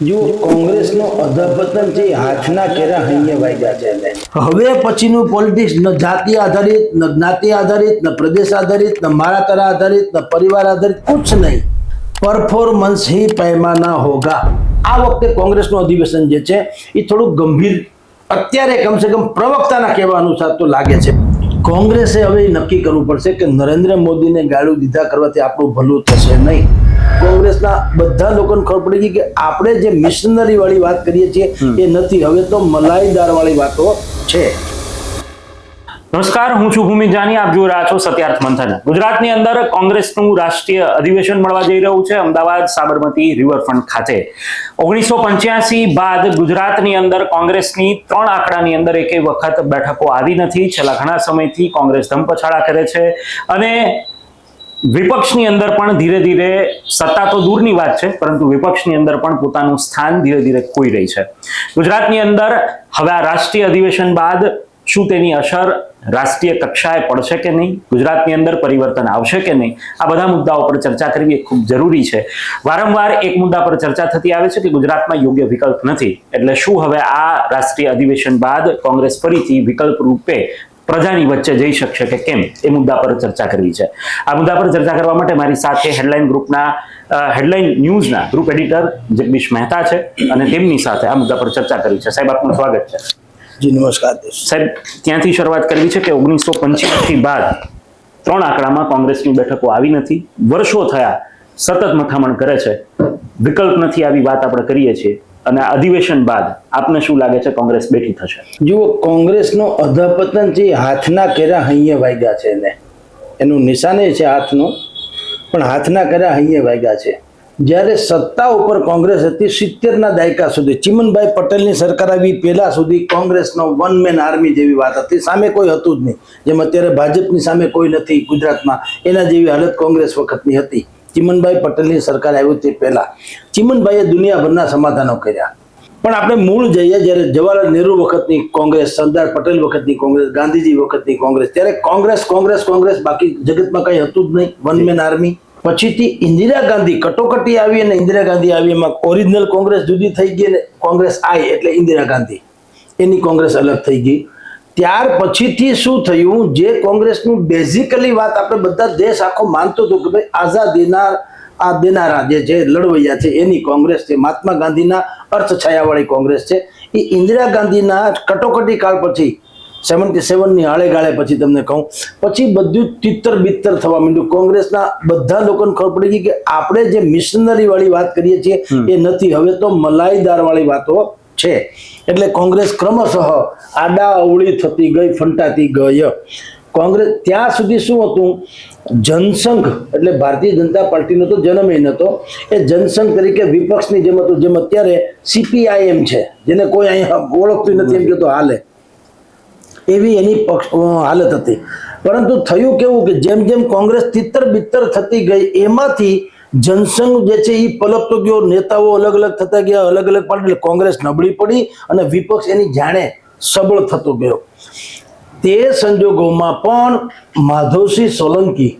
જો કોંગ્રેસનો અધપતન છે હાથના કેરા હૈયે વાગ્યા છે હવે પછીનું પોલિટિક્સ ન જાતિ આધારિત, ન જ્ઞાતિ આધારિત, ન પ્રદેશ આધારિત, ન મારા તરા આધારિત, ન પરિવાર આધારિત, કુછ નહીં. પરફોર્મન્સ હી પૈમાના હોગા. આ વખતે કોંગ્રેસનું અધિવેશન જે છે, એ થોડું ગંભીર, અત્યારે કમસે કમ પ્રવક્તાના કહેવા અનુસાર તો લાગે છે. કોંગ્રેસે હવે નક્કી કરવું પડશે કે નરેન્દ્ર મોદીને ગાળું દીધા કરવાથી આપણું ભલું થશે નહીં. કોંગ્રેસના બધા લોકોને ખબર પડી ગઈ કે આપણે જે મિશનરી વાળી વાત કરીએ છીએ એ નથી. હવે તો મલાઈદાર વાળી વાતો છે. નમસ્કાર હું છું ભૂમિ જાની. આપ જોઈ રહ્યા છો સત્યાર્થ મંથન. ગુજરાતની અંદર કોંગ્રેસનું રાષ્ટ્રીય અધિવેશન મળવા જઈ રહ્યું છે અમદાવાદ સાબરમતી રિવરફ્રન્ટ ખાતે. ઓગણીસો પંચ્યાસી બાદ ગુજરાતની અંદર કોંગ્રેસની ત્રણ આંકડાની અંદર એકે વખત બેઠકો આવી નથી. છેલ્લા ઘણા સમયથી કોંગ્રેસ ધમપછાડા કરે છે અને વિપક્ષની અંદર પણ ધીરે ધીરે સત્તા તો દૂરની વાત છે, પરંતુ વિપક્ષની અંદર પણ પોતાનું સ્થાન ધીરે ધીરે ખોઈ રહી છે. ગુજરાતની અંદર હવે આ રાષ્ટ્રીય અધિવેશન બાદ શું તેની અસર રાષ્ટ્રીય કક્ષાએ પડશે કે નહીં? ગુજરાતની અંદર પરિવર્તન આવશે કે નહીં? આ બધા મુદ્દાઓ પર ચર્ચા કરવી એ ખૂબ જરૂરી છે. વારંવાર એક મુદ્દા પર ચર્ચા થતી આવે છે કે ગુજરાતમાં યોગ્ય વિકલ્પ નથી. એટલે શું હવે આ રાષ્ટ્રીય અધિવેશન બાદ કોંગ્રેસ ફરીથી વિકલ્પ રૂપે પ્રજાની વચ્ચે જઈ શકશે કે કેમ? એ મુદ્દા પર ચર્ચા કરવી છે. આ મુદ્દા પર ચર્ચા કરવા માટે મારી સાથે હેડલાઇન ગ્રુપના હેડલાઇન ન્યૂઝના ગ્રુપ એડિટર જગદીશ મહેતા છે અને તેમની સાથે આ મુદ્દા પર ચર્ચા કરવી છે. સાહેબ આપનું સ્વાગત છે. જી નમસ્કાર. સાહેબ ત્યાંથી શરૂઆત કરવી છે કે ઓગણીસો પંચ્યાસી બાદ ત્રણ આંકડામાં કોંગ્રેસની બેઠકો આવી નથી. વર્ષો થયા સતત મથામણ કરે છે. વિકલ્પ નથી આવી વાત આપણે કરીએ છીએ. અને અધિવેશન બાદ આપને શું લાગે છે કોંગ્રેસ બેઠી થશે? જુઓ, કોંગ્રેસનો અધપતન છે હાથના કેરા હૈયે વાગ્યા છે એને. એનું નિશાને છે હાથનું, પણ હાથના કેરા હૈયે વાગ્યા છે. જ્યારે સત્તા ઉપર કોંગ્રેસ હતી, સિત્તેરના દાયકા સુધી, ચિમનભાઈ પટેલની સરકાર આવી પહેલાં સુધી કોંગ્રેસનો વન મેન આર્મી જેવી વાત હતી. સામે કોઈ હતું જ નહીં. જેમ અત્યારે ભાજપની સામે કોઈ નથી ગુજરાતમાં. એના જેવી હાલત કોંગ્રેસ વખતની હતી. ચિમનભાઈ પટેલની સરકાર આવી તે પહેલા. ચિમનભાઈએ દુનિયાભરના સમાધાનો કર્યા. પણ આપણે મૂળ જઈએ, જ્યારે જવાહરલાલ નહેરુ વખતની કોંગ્રેસ, સરદાર પટેલ વખતની કોંગ્રેસ, ગાંધીજી વખતની કોંગ્રેસ, ત્યારે કોંગ્રેસ કોંગ્રેસ કોંગ્રેસ બાકી જગતમાં કંઈ હતું જ નહીં. One man army. પછીથી ઇન્દિરા ગાંધી કટોકટી આવી અને ઇન્દિરા ગાંધી આવી, એમાં ઓરિજિનલ કોંગ્રેસ જુદી થઈ ગઈ અને કોંગ્રેસ આઈ એટલે ઇન્દિરા ગાંધી. એની કોંગ્રેસ અલગ થઈ ગઈ. ત્યાર પછીથી શું થયું? જે કોંગ્રેસનું બેઝિકલી વાત આપણે બધા દેશ આખો માનતો હતો કે ભાઈ આઝાદીના આ દેનારા જે છે લડવૈયા છે એની કોંગ્રેસ છે મહાત્મા ગાંધીના અર્થછાયાવાળી કોંગ્રેસ છે. એ ઇન્દિરા ગાંધીના કટોકટી કાળ પછી સેવન્ટી સેવનની આળે ગાળે પછી તમને કહું પછી બધું તિત્તર બિત્તર થવા માંડ્યું. કોંગ્રેસના બધા લોકોને ખબર પડી ગઈ કે આપણે જે મિશનરી વાળી વાત કરીએ છીએ એ નથી. હવે તો મલાઈદાર વાળી વાતો છે. એટલે કોંગ્રેસ ક્રમશઃ આડા અવળી થતી ગઈ, ફંટાતી ગઈ. કોંગ્રેસ, ત્યાં સુધી શું હતું? જનસંઘ, એટલે ભારતીય જનતા પાર્ટીનો તો જન્મ એ નહોતો એ જનસંઘ તરીકે વિપક્ષની જેમ હતું, જેમ અત્યારે સીપીઆઈએમ છે, જેને કોઈ અહીંયા ઓળખતું નથી, એમ કે તો હાલે. એવી એની પક્ષ હાલત હતી. પરંતુ થયું કેવું કે જેમ જેમ કોંગ્રેસ તિત્તર બિત્તર થતી ગઈ, એમાંથી જનસંઘ જે છે એ પલપતો ગયો, નેતાઓ અલગ અલગ થતા ગયા અલગ અલગ પાર્ટી, એટલે કોંગ્રેસ નબળી પડી અને વિપક્ષ એની જાણે સબળ થતો ગયો. તે સંજોગોમાં પણ માધવસિંહ સોલંકી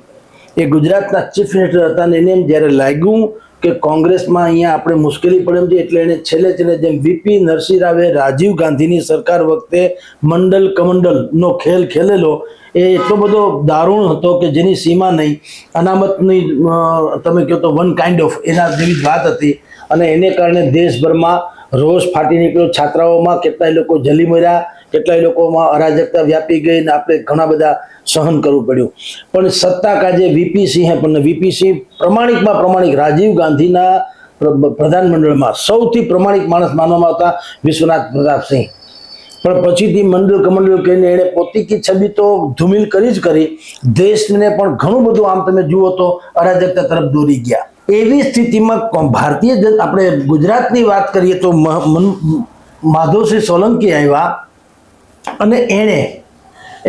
એ ગુજરાતના ચીફ મિનિસ્ટર હતા અને એને જ્યારે લાગ્યું કે કોંગ્રેસમાં અહીંયા આપણે મુશ્કેલી પડે છે એટલે એને છેલ્લે છેલ્લે જેમ વીપી નરસિંહ રાવે રાજીવ ગાંધીની સરકાર વખતે મંડલ કમંડલનો ખેલ ખેલેલો, એ એટલો બધો દારૂણ હતો કે જેની સીમા નહીં. અનામતની તમે કહો તો વન કાઇન્ડ ઓફ એના જેવી જ વાત હતી. અને એને કારણે દેશભરમાં રોષ ફાટી નીકળ્યો. છાત્રાઓમાં કેટલાય લોકો જલી મર્યા, કેટલાય લોકોમાં અરાજકતા વ્યાપી ગઈ ને આપણે ઘણા બધા સહન કરવું પડ્યું. પણ સત્તા કાજે વીપી સિંહે, પણ વીપી સિંહ પ્રમાણિકમાં પ્રમાણિક રાજીવ ગાંધીના પ્ર- પ્રધાનમંડળમાં સૌથી પ્રમાણિક માણસ માનવામાં આવતા વિશ્વનાથ પ્રતાપસિંહ પણ પછીથી મંડળ કમંડળ કહીને એણે પોતીકી છબી તો ધૂમિલ કરી જ કરી. દેશને પણ ઘણું બધું, આમ તમે જુઓ તો અરાજકતા તરફ દોરી ગયા. એવી સ્થિતિમાં ભારતીય આપણે ગુજરાતની વાત કરીએ તો માધવસિંહ સોલંકી આવ્યા અને એણે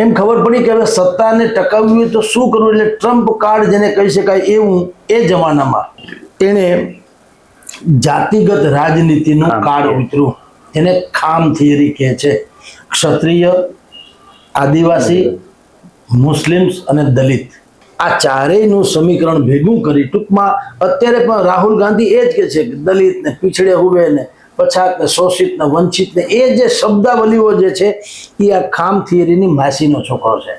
એમ ખબર પડી કે હવે સત્તાને ટકાવવી તો શું કરવું? એટલે ટ્રમ્પ કાર્ડ જેને કહી શકાય એવું એ જમાનામાં એણે જાતિગત રાજનીતિનું કાર્ડ ઉતર્યું. એને ખામ થિયરી કહે છે. ક્ષત્રિય આદિવાસી મુસ્લિમ્સ અને દલિત. આ ચારેયનું સમીકરણ ભેગું કરી ટૂંકમાં અત્યારે પણ રાહુલ ગાંધી એ જ કે છે કે દલિત ને પીછડે હુવે ને પછાત ને શોષિત ને વંચિત ને એ જે શબ્દાવલીઓ જે છે એ આ ખામ થિયરીની માસીનો છોકરો છે.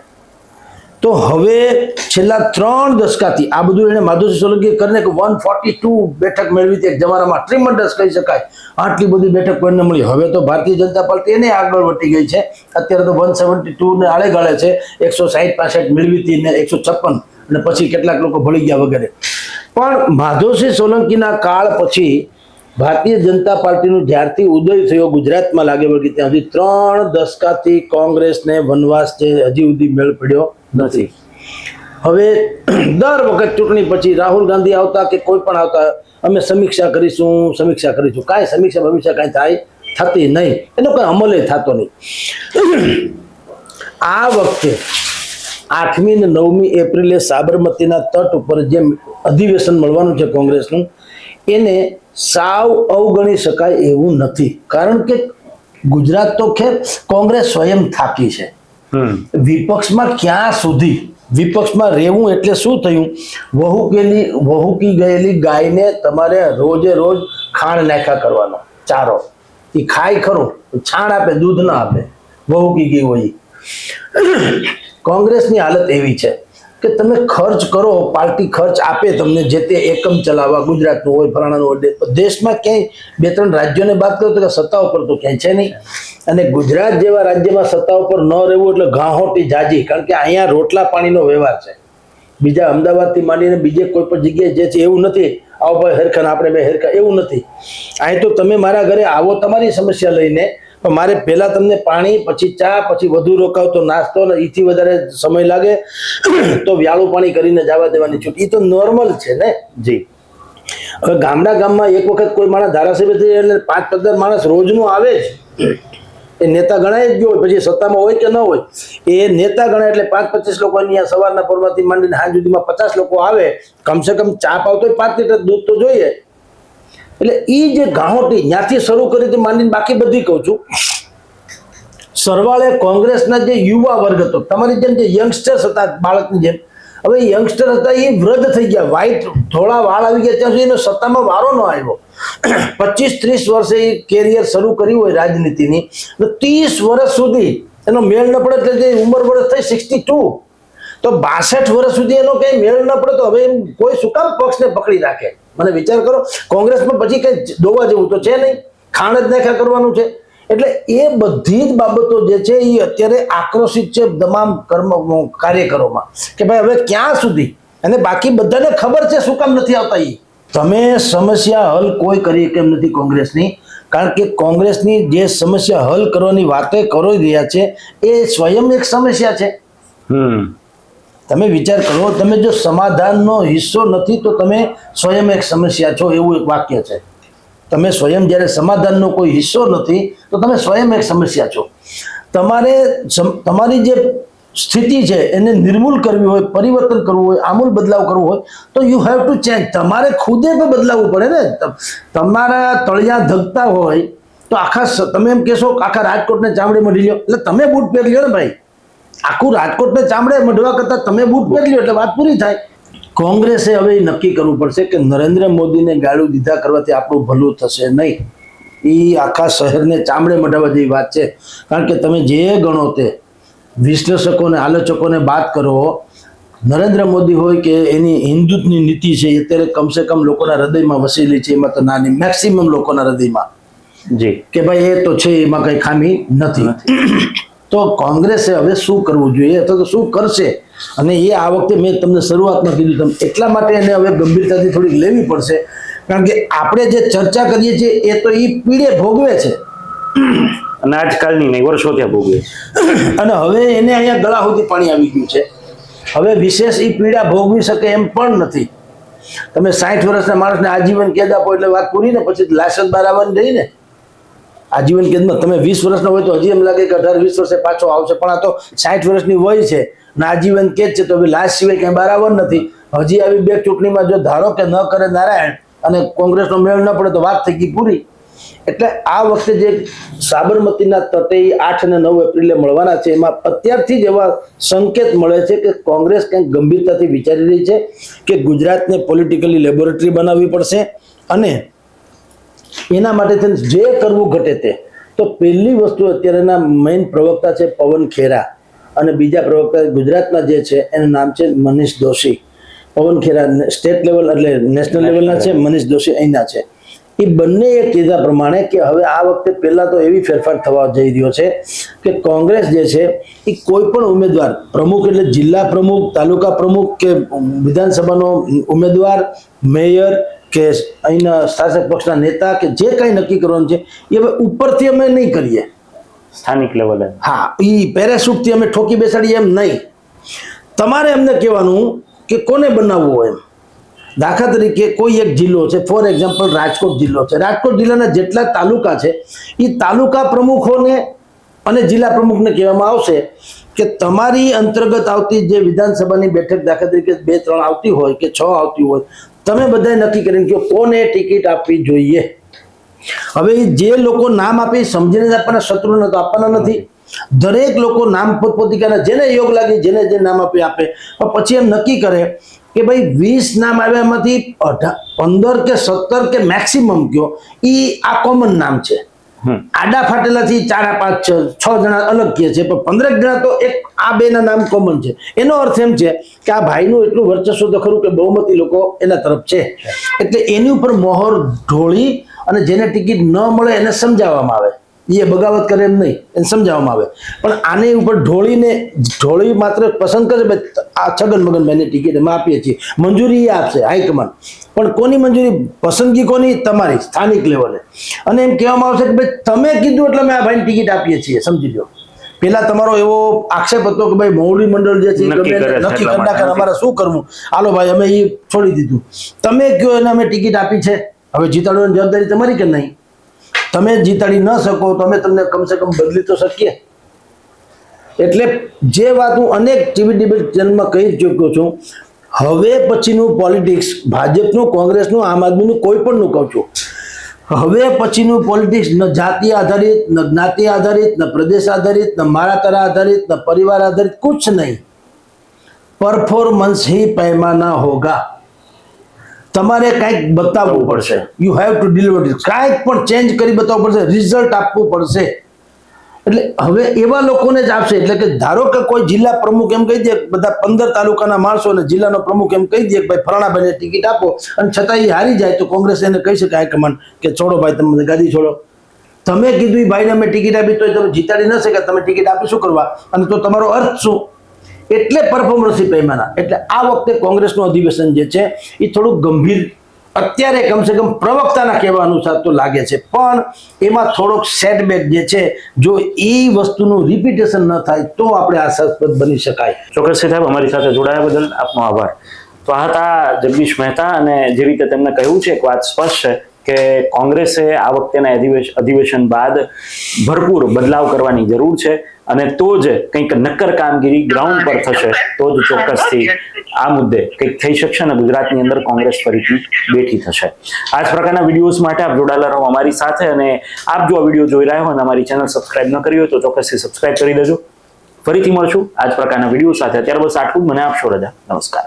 તો હવે છેલ્લા ત્રણ દશકાથી આ બધું એને માધુરી સોલંકી કરીને કે વન ફોર્ટી ટુ બેઠક મેળવી હતી એક જમાનામાં ટ્રીમન્ડસ કહી શકાય. આટલી બધી બેઠક કોઈને મળી. હવે તો ભારતીય જનતા પાર્ટી એને આગળ વટી ગઈ છે. અત્યારે તો વન સેવન્ટી ટુ ને આળે ગાળે છે. એકસો સાહીઠ પાસઠ મેળવી હતી ને એકસો છપ્પન અને પછી કેટલાક લોકો ભળી ગયા વગેરે. પણ માધવસિંહ સોલંકીના કાળ પછી ભારતીય જનતા પાર્ટીનું જ્યારથી ઉદય થયો, ગુજરાતમાં લાગે વળગી ત્યાં સુધી ત્રણ દશકાથી કોંગ્રેસને વનવાસ છે હજી સુધી મેળ પડ્યો નથી. હવે દર વખત ચૂંટણી પછી રાહુલ ગાંધી આવતા કે કોઈ પણ આવતા, અમે સમીક્ષા કરીશું સમીક્ષા કરીશું. કાંઈ સમીક્ષા ભવિષ્ય કાંઈ થાય થતી નહીં. એનો કાંઈ અમલે થતો નહીં. આ વખતે આઠમી ને નવમી એપ્રિલે સાબરમતીના તટ ઉપર જે અધિવેશન મળવાનું છે કોંગ્રેસનું એને સાવ અવગણી શકાય એવું નથી. કારણ કે ગુજરાત તો ખેર કોંગ્રેસ સ્વયં થાકી છે. વિપક્ષમાં ક્યાં સુધી? વિપક્ષમાં રહેવું એટલે શું થયું? વહુકેલી વહુકી ગયેલી ગાયને તમારે રોજે રોજ ખાણ નાખ્યા કરવાનો ચારો. એ ખાય ખરો છાણ આપે દૂધ ના આપે. વહુકી ગઈ હોય. કોંગ્રેસની હાલત એવી છે કે તમે ખર્ચ કરો, પાર્ટી ખર્ચ આપે તમને જે તે એકમ ચલાવવા ગુજરાતનું હોય, ફલાણાનું હોય દેશમાં ક્યાંય બે ત્રણ રાજ્યોને બાદ કરો તો સત્તા ઉપર તો ક્યાંય છે નહીં. અને ગુજરાત જેવા રાજ્યમાં સત્તા ઉપર ન રહેવું એટલે ઘાહોટી જાજી, કારણ કે અહીંયા રોટલા પાણીનો વ્યવહાર છે. બીજા અમદાવાદથી માંડીને બીજે કોઈ પણ જગ્યાએ જે છે એવું નથી, આવો ભાઈ હેરખાન આપણે બે હેરખા એવું નથી. અહીં તો તમે મારા ઘરે આવો તમારી સમસ્યા લઈને પણ મારે પહેલા તમને પાણી, પછી ચા, પછી વધુ રોકાવ, તો નાસ્તો ને એથી વધારે સમય લાગે. તો વ્યાળું પાણી કરીને જવા દેવાની છૂટ. એ તો નોર્મલ છે ને? જી. હવે ગામડા ગામમાં એક વખત કોઈ માણસ ધારાસભ્ય થઈ એટલે પાંચ પંદર માણસ રોજનું આવે જ. એ નેતા ગણાય જ હોય, પછી સત્તામાં હોય કે ન હોય. એ નેતા ગણાય એટલે પાંચ પચીસ લોકો અહીંયા સવારના પોરમાંથી માંડીને સાંજ સુધીમાં પચાસ લોકો આવે. કમસે કમ ચા પાવતો પાંચ લીટર દૂધ તો જોઈએ. એટલે એ જે ગાહોટી ત્યાંથી શરૂ કરી હતી માંડીને બાકી બધી કહું છું. સરવાળે કોંગ્રેસના જે યુવા વર્ગ હતો, તમારી જેમ જે યંગસ્ટર્સ હતા બાળકની જેમ, હવે યંગસ્ટર હતા એ વૃદ્ધ થઈ ગયા. વાઈટ થોડા વાળ આવી ગયા, ત્યાં સુધી એનો સત્તામાં વારો ન આવ્યો. પચીસ ત્રીસ વર્ષે એ કેરિયર શરૂ કર્યું હોય રાજનીતિની. તો ત્રીસ વર્ષ સુધી એનો મેળ ન પડે એટલે જે ઉંમર વર્ષ થઈ સિક્સટી ટુ તો બાસઠ વર્ષ સુધી એનો કઈ મેળ ન પડે તો હવે એમ કોઈ શું કામ પક્ષને પકડી રાખે? મને વિચાર કરો કોંગ્રેસમાં પછી કઈ દોવા જેવું તો છે નહીં. ખાણ જ નાખ્યા કરવાનું છે. એટલે એ બધી જ બાબતો જે છે એ અત્યારે આક્રોશિત છે તમામ કર્મ, કાર્યકરોમાં. કે ભાઈ હવે ક્યાં સુધી? અને બાકી બધાને ખબર છે શું કામ નથી આવતા એ તમે સમસ્યા હલ કોઈ કરી કેમ નથી કોંગ્રેસની. કારણ કે કોંગ્રેસની જે સમસ્યા હલ કરવાની વાતે કરી રહ્યા છે, એ સ્વયં એક સમસ્યા છે. હમ. તમે વિચાર કરો, તમે જો સમાધાનનો હિસ્સો નથી, તો તમે સ્વયં એક સમસ્યા છો એવું એક વાક્ય છે. તમે સ્વયં જ્યારે સમાધાનનો કોઈ હિસ્સો નથી, તો તમે સ્વયં એક સમસ્યા છો. તમારે તમારી જે સ્થિતિ છે, એને નિર્મૂલ કરવી હોય, પરિવર્તન કરવું હોય, આમૂલ બદલાવ કરવો હોય, તો યુ હેવ ટુ ચેન્જ તમારે ખુદે પણ બદલાવવું પડે ને. તમારા તળિયા ધગતા હોય, તો આખા તમે એમ કહેશો આખા રાજકોટને ચામડી મળી લ્યો એટલે તમે બૂટ પહેરી લ્યો ને ભાઈ. આખું રાજકોટને ચામડે મઢવા કરતા તમે બૂટ પહેરી લ્યો એટલે વાત પૂરી થાય. કોંગ્રેસે હવે નક્કી કરવું પડશે કે નરેન્દ્ર મોદીને ગાળું દીધા કરવાથી આપણું ભલું થશે નહીં. એ આખા શહેરને ચામડે મઢાવવા જેવી વાત છે. કારણ કે તમે જે ગણો તે વિશ્લેષકોને આલોચકોને વાત કરો નરેન્દ્ર મોદી હોય કે એની હિન્દુત્વની નીતિ છે એ અત્યારે કમસે કમ લોકોના હૃદયમાં વસેલી છે એમાં તો નાની મેક્સિમમ લોકોના હૃદયમાં. જી. કે ભાઈ એ તો છે એમાં કઈ ખામી નથી. તો કોંગ્રેસે હવે શું કરવું જોઈએ? અથવા તો શું કરશે? અને એ આ વખતે મેં તમને શરૂઆતમાં કીધું તમે એટલા માટે એને હવે ગંભીરતાથી થોડીક લેવી પડશે. કારણ કે આપણે જે ચર્ચા કરીએ છીએ એ તો એ પીડે ભોગવે છે. અને આજકાલની નહીં વર્ષો ત્યાં ભોગવે અને હવે એને અહીંયા ગળા સુધી પાણી આવી ગયું છે. હવે વિશેષ એ પીડા ભોગવી શકે એમ પણ નથી. તમે સાઠ વર્ષના માણસને આજીવન કેદ આપો એટલે વાત પૂરી ને પછી લાયસન્સ બહાર આવવાની રહી ને? આજીવન કેદમાં તમે વીસ વર્ષના હોય તો હજી એમ લાગે કે અઢાર, વીસ વર્ષે પાછો આવશે. પણ આ તો સાઠ વર્ષની વય છે ને આજીવન કેદ છે. તો લાશ સિવાય ક્યાંય બરાબર નથી. હજી આવી બે ચૂંટણીમાં જો ધારો કે ન કરે નારાયણ અને કોંગ્રેસનો મેળ ન પડે તો વાત થઈ ગઈ પૂરી. એટલે આ વખતે જે સાબરમતીના તટે આઠ અને નવ એપ્રિલે મળવાના છે, એમાં અત્યારથી જ એવા સંકેત મળે છે કે કોંગ્રેસ કંઈક ગંભીરતાથી વિચારી રહી છે કે ગુજરાતને પોલિટિકલી લેબોરેટરી બનાવવી પડશે અને એના માટે થઈને જે કરવું ઘટે તે. તો પહેલી વસ્તુ અત્યારેના મેઇન પ્રવક્તા છે પવન ખેરા. અને બીજા પ્રવક્તા ગુજરાતના જે છે એનું નામ છે મનીષ દોશી. પવન ખેરા સ્ટેટ લેવલ એટલે નેશનલ લેવલના છે મનીષ દોશી અહીંના છે. એ બંને એ કીધા પ્રમાણે કે હવે આ વખતે પહેલાં તો એવી ફેરફાર થવા જઈ રહ્યો છે કે કોંગ્રેસ જે છે એ કોઈ પણ ઉમેદવાર પ્રમુખ એટલે જિલ્લા પ્રમુખ તાલુકા પ્રમુખ કે વિધાનસભાનો ઉમેદવાર મેયર કે અહીંના શાસક પક્ષના નેતા કે જે કંઈ નક્કી કરવાનું છે એ હવે ઉપરથી અમે નહીં કરીએ. સ્થાનિક લેવલે હા એ પેરાશૂટથી અમે ઠોકી બેસાડીએ એમ નહીં. તમારે એમને કહેવાનું કે કોને બનાવવું હોય એમ? દાખલા તરીકે કોઈ એક જિલ્લો છે ફોર એક્ઝામ્પલ રાજકોટ જિલ્લો છે. રાજકોટ જિલ્લાના જેટલા તાલુકા છે એ તાલુકા પ્રમુખોને અને જિલ્લા પ્રમુખને કહેવામાં આવશે કે તમારી અંતર્ગત આવતી જે વિધાનસભાની બેઠક દાખલા તરીકે બે ત્રણ આવતી હોય કે છ આવતી હોય, તમે બધાએ નક્કી કરીને કહો કોને ટિકિટ આપવી જોઈએ? હવે જે લોકો નામ આપે સમજીને આપવાના, શત્રુને તો આપવાના નથી. દરેક લોકો નામ પોતપોતિકાના જેને યોગ લાગે, જેને જે નામ આપે આપે. પણ પછી એમ નક્કી કરે કે ભાઈ વીસ નામ આવ્યા એમાંથી અઢાર પંદર કે સત્તર કે મેક્સિમમ કયો એ આ કોમન નામ છે. આડા ફાટેલાથી ચાર પાંચ છ છ જણા અલગ કહે છે પણ પંદરેક જણા તો એક આ બેના નામ કોમન છે. એનો અર્થ એમ છે કે આ ભાઈનું એટલું વર્ચસ્વ તો ખરું કે બહુમતી લોકો એના તરફ છે. એટલે એની ઉપર મોહર ઢોળી અને જેને ટિકિટ ન મળે એને સમજાવવામાં આવે. એ બગાવત કરે એમ નહીં. એને સમજાવવામાં આવે. પણ આની ઉપર ઢોળીને ઢોળી માત્ર પસંદ કરે આ છગન મગન મગનભાઈની ટિકિટ અમે આપીએ છીએ. મંજૂરી એ આપશે હાઈકમાન્ડ. પણ કોની મંજૂરી? પસંદગી કોની? તમારી સ્થાનિક લેવલે. અને એમ કહેવામાં આવશે કે ભાઈ તમે કીધું એટલે અમે આ ભાઈને ટિકિટ આપીએ છીએ. સમજી લો પેલા તમારો એવો આક્ષેપ હતો કે ભાઈ મોવડી મંડળ જે છે નક્કી ગમે કરે. અમારે શું કરવું? હાલો ભાઈ અમે એ છોડી દીધું. તમે કયો એને અમે ટિકિટ આપી છે? હવે જીતાડવાની જવાબદારી તમારી કે નહીં? તમે જીતાડી ન શકો, તો અમે તમને કમસે કમ બદલી તો શકીએ. એટલે જે વાત હું અનેક ટીવી ડિબેટ ચેનલમાં કહી ચૂક્યો છું, હવે પછીનું પોલિટિક્સ ભાજપનું, કોંગ્રેસનું, આમ આદમીનું કોઈ પણનું કહું છું. હવે પછીનું પોલિટિક્સ ન જાતિ આધારિત, ન જ્ઞાતિ આધારિત, ન પ્રદેશ આધારિત, ન મારા તરા આધારિત, ન પરિવાર આધારિત, કુછ નહીં. પરફોર્મન્સ હી પૈમાના હોગા. તમારે કાંઈક બતાવવું પડશે. યુ હેવ ટુ ડિલિવર કાંઈક પણ ચેન્જ કરી બતાવવું પડશે. રિઝલ્ટ આપવું પડશે. એટલે હવે એવા લોકોને જ આપશે. એટલે કે ધારો કે કોઈ જિલ્લા પ્રમુખ એમ કહી દે બધા પંદર તાલુકાના માણસો અને જિલ્લાનો પ્રમુખ એમ કહી દે કે ભાઈ ફલાણાભાઈને ટિકિટ આપો અને છતાં એ હારી જાય તો કોંગ્રેસ એને કહી શકે હાઈકમાન્ડ કે છોડો ભાઈ તમે ગાદી છોડો. તમે કીધું ભાઈને અમે ટિકિટ આપી તો તમે જીતાડી ન શકે તમે ટિકિટ આપી શું કરવા? અને તો તમારો અર્થ શું? એટલે પરફોર્મન્સથી પૈમાના એટલે આ વખતે કોંગ્રેસનું અધિવેશન જે છે એ થોડુંક ગંભીર, અત્યારે કમસે કમ પ્રવક્તાના કહેવા અનુસાર તો લાગે છે. પણ એમાં થોડોક સેટબેક જે છે, જો એ વસ્તુનું રિપીટેશન ન થાય, તો આપણે આશાસ્પદ બની શકાય. ચોક્કસ સાહેબ, અમારી સાથે જોડાયા બદલ આપનો આભાર. તો આ હતા જગદીશ મહેતા અને જે રીતે તેમણે કહ્યું છે એક વાત સ્પષ્ટ છે કે કોંગ્રેસે આ વખતેના અધિવેશન બાદ ભરપૂર બદલાવ કરવાની જરૂર છે. અને તો જ કંઈક નક્કર કામગીરી ગ્રાઉન્ડ પર થશે. તો જ ચોક્કસથી આ મુદ્દે કંઈક થઈ શકશે અને ગુજરાતની અંદર કોંગ્રેસ ફરીથી બેઠી થશે. આ જ પ્રકારના વિડીયોઝ માટે આપ જોડાયેલા રહો અમારી સાથે અને આપ જો આ વીડિયો જોઈ રહ્યા હો અને અમારી ચેનલ સબસ્ક્રાઇબ ન કરી હોય તો ચોક્કસથી સબસ્ક્રાઇબ કરી દેજો. ફરીથી મળશું આ જ પ્રકારના વીડિયો સાથે. અત્યારે બસ આટલું મને આપશો રજા. નમસ્કાર.